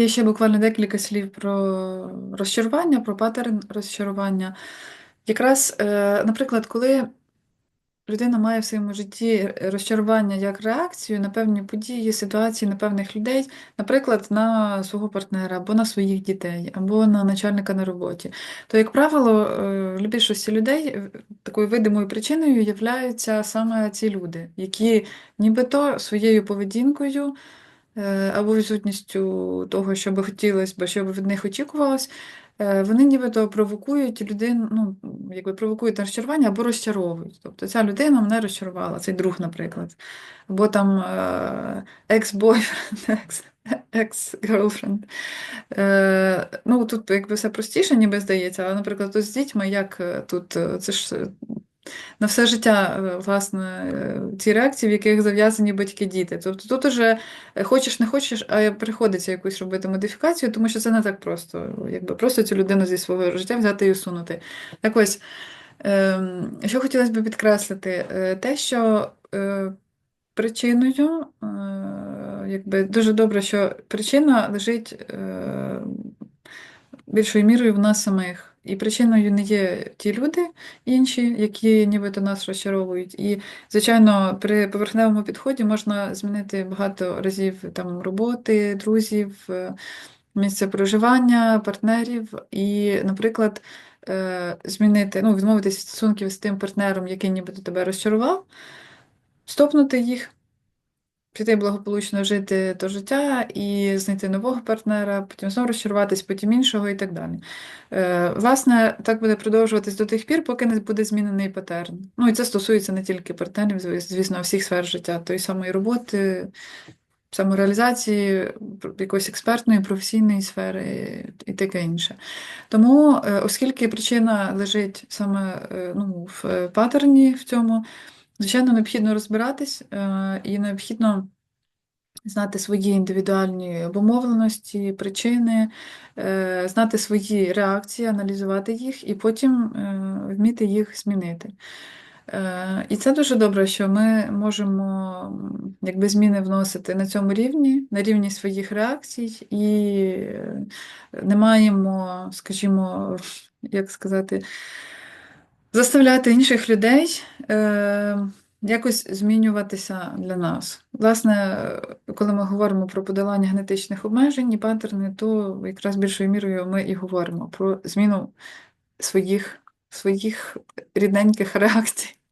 І ще буквально декілька слів про розчарування, про паттерн розчарування. Якраз, е, наприклад, коли людина має в своєму житті розчарування як реакцію на певні події, ситуації, на певних людей, наприклад, на свого партнера, або на своїх дітей, або на начальника на роботі, то, як правило, е, для більшості людей е, такою видимою причиною являються саме ці люди, які нібито своєю поведінкою. Е, Або відсутністю того, що би хотілося, бо що би від них очікувалось, Е, Вони нібито провокують людину, ну, якби провокують на розчарування або розчаровують. Тобто ця людина мене розчарувала, цей друг, наприклад, або там е, екс-бойфренд, екс- екс-герлфренд. Ну, тут якби все простіше, ніби здається, а, наприклад, тут з дітьми, як е, тут це ж на все життя, е, власне, е, ці реакції, в яких зав'язані батьки-діти. Тобто тут уже е, хочеш не хочеш, а приходиться якусь робити модифікацію, тому що це не так просто. Якби просто цю людину зі свого життя взяти і усунути. Так ось, ем, що хотілося б підкреслити, те, що причиною, якби дуже добре, що причина лежить більшою мірою в нас самих. І причиною не є ті люди інші, які нібито нас розчаровують. І, звичайно, при поверхневому підході можна змінити багато разів там роботи, друзів, е, місце проживання, партнерів. І, наприклад, е, змінити, ну, відмовитися від стосунків з тим партнером, який нібито тебе розчарував, стопнути їх піти благополучно жити до життя і знайти нового партнера, потім знову розчаруватись, потім іншого і так далі. Е, Власне, так буде продовжуватись до тих пір, поки не буде змінений патерн. Ну і це стосується не тільки партнерів, зв- звісно, всіх сфер життя, тої самої роботи, самореалізації, якоїсь експертної, професійної сфери і таке інше. Тому, е, оскільки причина лежить саме е, ну, в е, паттерні в цьому, звичайно, необхідно розбиратись е, і необхідно знати свої індивідуальні обумовленості, причини, е, знати свої реакції, аналізувати їх і потім е, вміти їх змінити. І це дуже добре, що ми можемо якби зміни вносити на цьому рівні, на рівні своїх реакцій, і не маємо, скажімо, як сказати, заставляти інших людей е, якось змінюватися для нас. Власне, коли ми говоримо про подолання генетичних обмежень і паттерни, то якраз більшою мірою ми і говоримо про зміну своїх, своїх рідненьких реакцій.